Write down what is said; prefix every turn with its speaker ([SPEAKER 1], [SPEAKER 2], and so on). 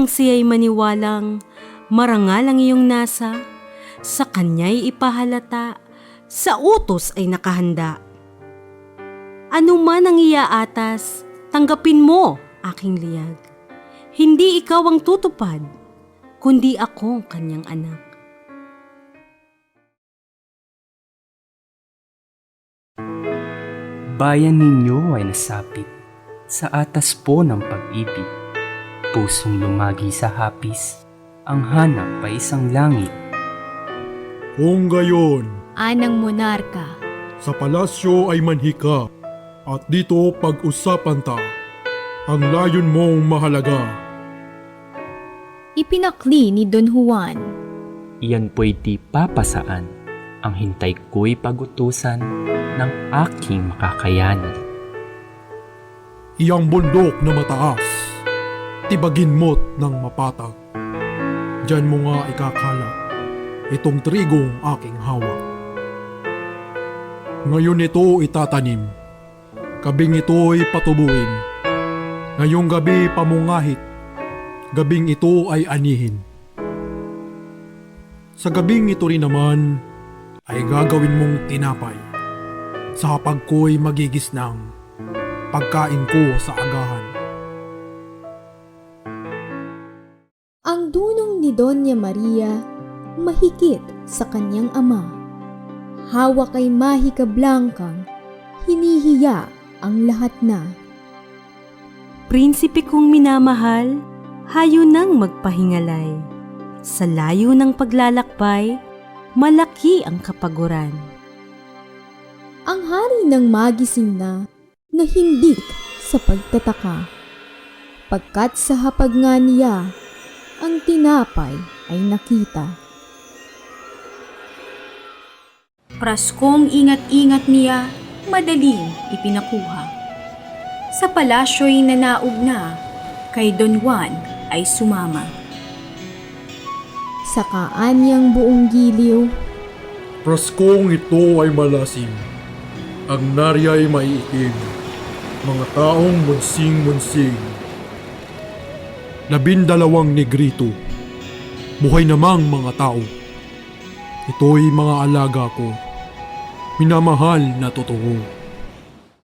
[SPEAKER 1] upang siya'y maniwalang marangal ang iyong nasa, sa kanya'y ipahalata, sa utos ay nakahanda. Ano man ang iaatas, tanggapin mo, aking liyag. Hindi ikaw ang tutupad, kundi akong kanyang anak.
[SPEAKER 2] Bayan ninyo ay nasapit sa atas po ng pag-ibig. Pusong lumagi sa hapis, ang hanap ay isang langit.
[SPEAKER 3] Kung gayon,
[SPEAKER 4] Anang monarka,
[SPEAKER 3] sa palasyo ay manhika at dito pag-usapan ta ang layon mong mahalaga.
[SPEAKER 4] ipinakli ni Don Juan,
[SPEAKER 2] Iyan po'y di papasaan. Ang hintay ko'y pagutusan ng aking makakayanan.
[SPEAKER 3] Iyang bundok na mataas, tibagin mo't ng mapatag. Diyan mo nga ikakala itong trigong aking hawak. Ngayon ito itatanim, gabing ito'y patubuin. Ngayong gabi pamungahit, gabing ito ay anihin. Sa gabing ito rin naman ay gagawin mong tinapay. Sa hapag ko'y magigisnang pagkain ko sa agahan.
[SPEAKER 4] ang dunong ni Doña Maria mahigit sa kanyang ama. Hawak ay mahika blankang, hinihiya ang lahat na.
[SPEAKER 1] Prinsipe kong minamahal, hayo nang magpahingalay. Sa layo ng paglalakbay, malaki ang kapaguran.
[SPEAKER 4] Ang hari ng magising na, nahindik sa pagtataka. Pagkat sa hapag nga niya, ang tinapay ay nakita.
[SPEAKER 5] Praskong ingat-ingat niya, madaling ipinakuha. Sa palasyo'y nanaog na, kay Don Juan ay sumama.
[SPEAKER 4] Sa kaanyang buong giliw,
[SPEAKER 3] Praskong ito ay malasim. Ang narya ay maiitim. Mga taong munsing-munsing. Labindalawang negrito. Buhay namang mga tao. Ito'y mga alaga ko. Minamahal na totoo.